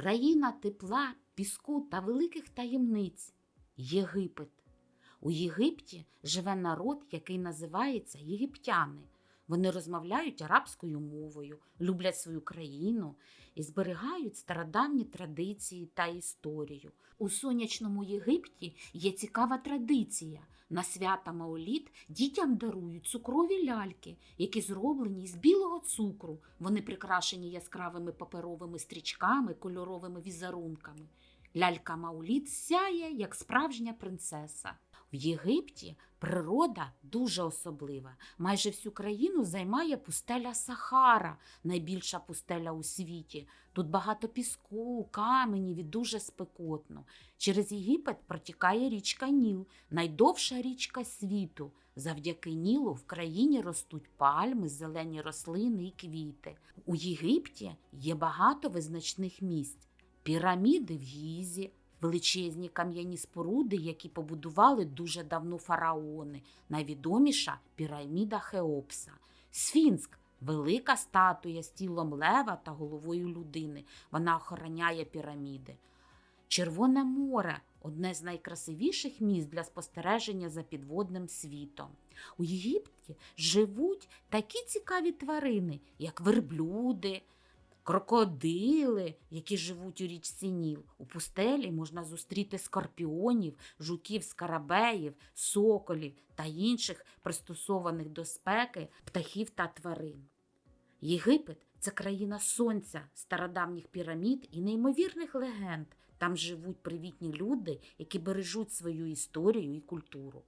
Країна тепла, піску та великих таємниць Єгипет. У Єгипті живе народ, який називається єгиптяни. Вони розмовляють арабською мовою, люблять свою країну і зберігають стародавні традиції та історію. У сонячному Єгипті є цікава традиція. На свята Маоліт дітям дарують цукрові ляльки, які зроблені з білого цукру. Вони прикрашені яскравими паперовими стрічками, кольоровими візерунками. Лялька Мауліт сяє, як справжня принцеса. В Єгипті природа дуже особлива. Майже всю країну займає пустеля Сахара, найбільша пустеля у світі. Тут багато піску, каменів і дуже спекотно. Через Єгипет протікає річка Ніл, найдовша річка світу. Завдяки Нілу в країні ростуть пальми, зелені рослини і квіти. У Єгипті є багато визначних місць. Піраміди в Гізі, величезні кам'яні споруди, які побудували дуже давно фараони, найвідоміша піраміда Хеопса, Сфінськ. Велика статуя з тілом лева та головою людини. Вона охороняє піраміди. Червоне море одне з найкрасивіших місць для спостереження за підводним світом. У Єгипті живуть такі цікаві тварини, як верблюди, крокодили, які живуть у річці Ніл. У пустелі можна зустріти скорпіонів, жуків, скарабеїв, соколів та інших пристосованих до спеки птахів та тварин. Єгипет це країна сонця, стародавніх пірамід і неймовірних легенд. Там живуть привітні люди, які бережуть свою історію і культуру.